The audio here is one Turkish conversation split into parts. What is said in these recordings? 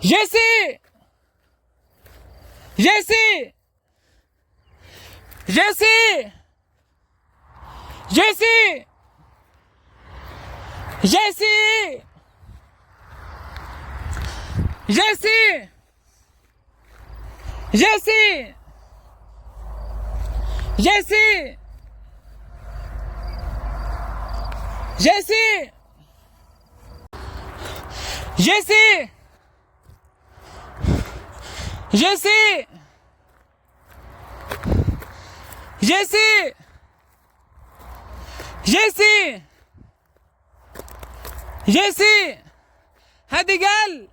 Jesse! Jesse! Jesse! Jesse! Jesse! Jesse! Jesse! Jesse! Jesse! Jesse! Jessie Jessie Jessie Jessie هادي قال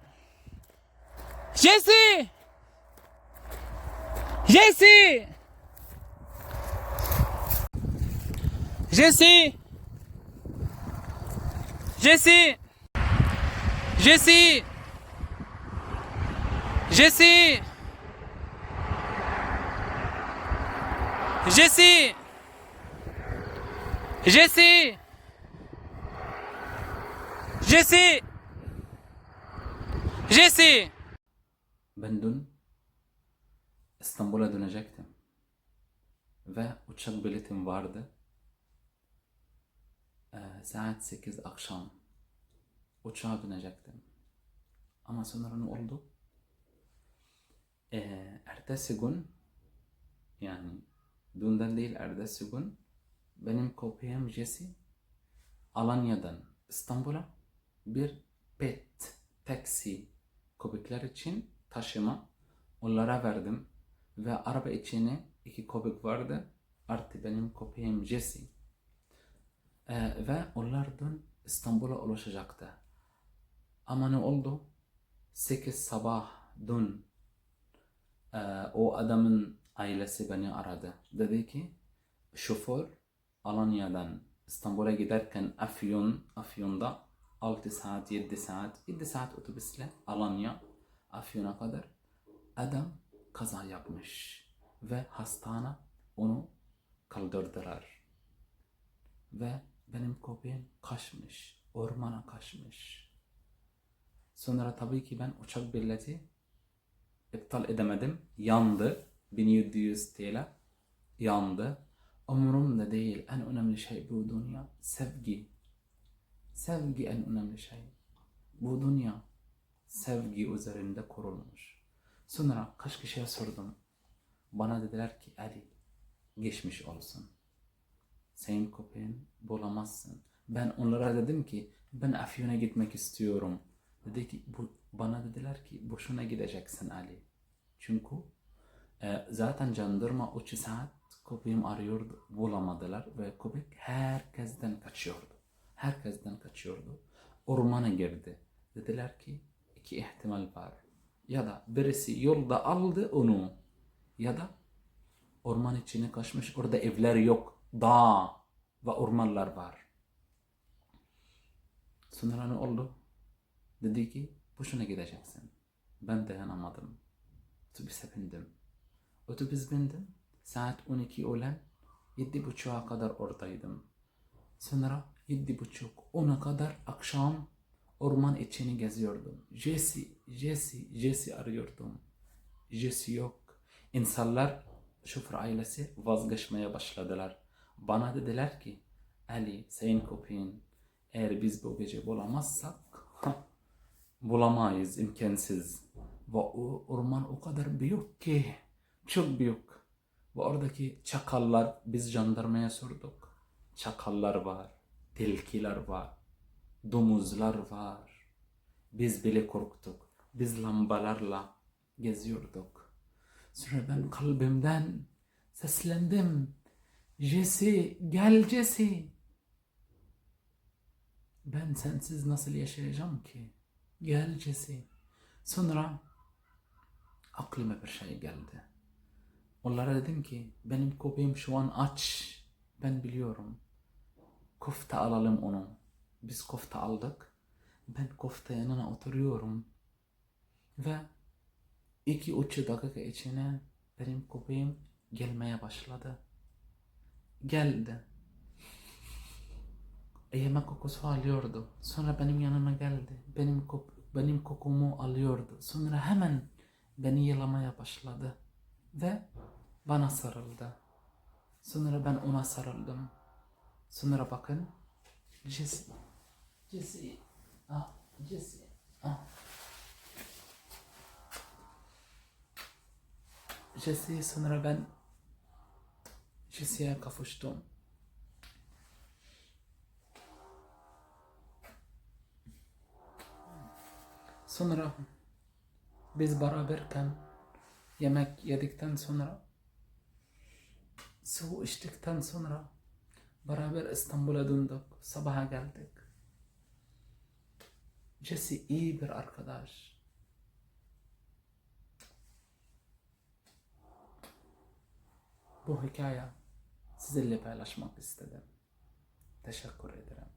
جيسي جيسي جيسي جيسي جيسي Jesse! Jesse! Jesse! Jesse! Jesse! Ben dün İstanbul'a dönecektim. Ve uçak biletim vardı. Ee, saat 8 akşam uçağa dönecektim. Ama sonra ne oldu? Ee, ertesi gün yani dünden değil ertesi gün benim köpeğim Jesse Alanya'dan İstanbul'a bir pet taksi köpekler için taşıma onlara verdim ve araba içine iki köpek vardı. Artı benim köpeğim Jesse. Ee, ve onlar dün İstanbul'a ulaşacaktı. Ama ne oldu? 8 sabah dün e, o adamın ailesi beni aradı dedi ki şoför Alanya'dan İstanbul'a giderken Afyon, Afyon'da 6 saat, 7 saat, 7 saat otobüsle Alanya, Afyon'a kadar adam kaza yapmış ve hastane onu kaldırdılar. Ve benim köpeğim kaçmış, ormana kaçmış. Sonra tabii ki ben uçak bileti iptal edemedim. Yandı. 1700 TL yandı. Umurumda değil. En önemli şey bu dünya sevgi. Sevgi en önemli şey. Bu dünya sevgi üzerinde kurulmuş. Sonra kaç kişiye sordum. Bana dediler ki Ali geçmiş olsun. Senin köpeğin bulamazsın. Ben onlara dedim ki ben Afyon'a gitmek istiyorum. Dedi ki bu, bana dediler ki boşuna gideceksin Ali. Çünkü e, zaten jandarma 3 saat köpeğim arıyordu bulamadılar ve köpek herkesten kaçıyordu. Herkesten kaçıyordu. Ormana girdi. Dediler ki iki ihtimal var. Ya da birisi yolda aldı onu ya da orman içine kaçmış. Orada evler yok. Dağ ve ormanlar var. Sonra ne oldu? Dedi ki boşuna gideceksin. Ben dayanamadım. Otobüse bindim. Otobüs bindim. Saat 12 olan 7.30'a kadar oradaydım. Sonra 7.30 10'a kadar akşam orman içini geziyordum. Jesse, Jesse, Jesse arıyordum. Jesse yok. İnsanlar şoför ailesi vazgeçmeye başladılar. Bana dediler ki Ali senin köpeğin eğer biz bu gece bulamazsak bulamayız imkansız. Ve o orman o kadar büyük ki çok büyük. Ve oradaki çakallar biz jandarmaya sorduk. Çakallar var, tilkiler var, domuzlar var. Biz bile korktuk. Biz lambalarla geziyorduk. Sonra ben kalbimden seslendim. Jesse, gel Jesse. Ben sensiz nasıl yaşayacağım ki? Gel Jesse. Sonra aklıma bir şey geldi. Onlara dedim ki benim köpeğim şu an aç. Ben biliyorum. Kofta alalım onu. Biz kofta aldık. Ben kofta yanına oturuyorum. Ve iki üç dakika içine benim köpeğim gelmeye başladı. Geldi. Yemek kokusu alıyordu. Sonra benim yanıma geldi. Benim kop benim kokumu alıyordu. Sonra hemen beni yalamaya başladı ve bana sarıldı. Sonra ben ona sarıldım. Sonra bakın Jesse Jesse ah Jesse ah Jesse sonra ben Jesse'ye kavuştum. Sonra biz beraberken yemek yedikten sonra su içtikten sonra beraber İstanbul'a döndük. Sabaha geldik. Jesse iyi bir arkadaş. Bu hikaye sizinle paylaşmak istedim. Teşekkür ederim.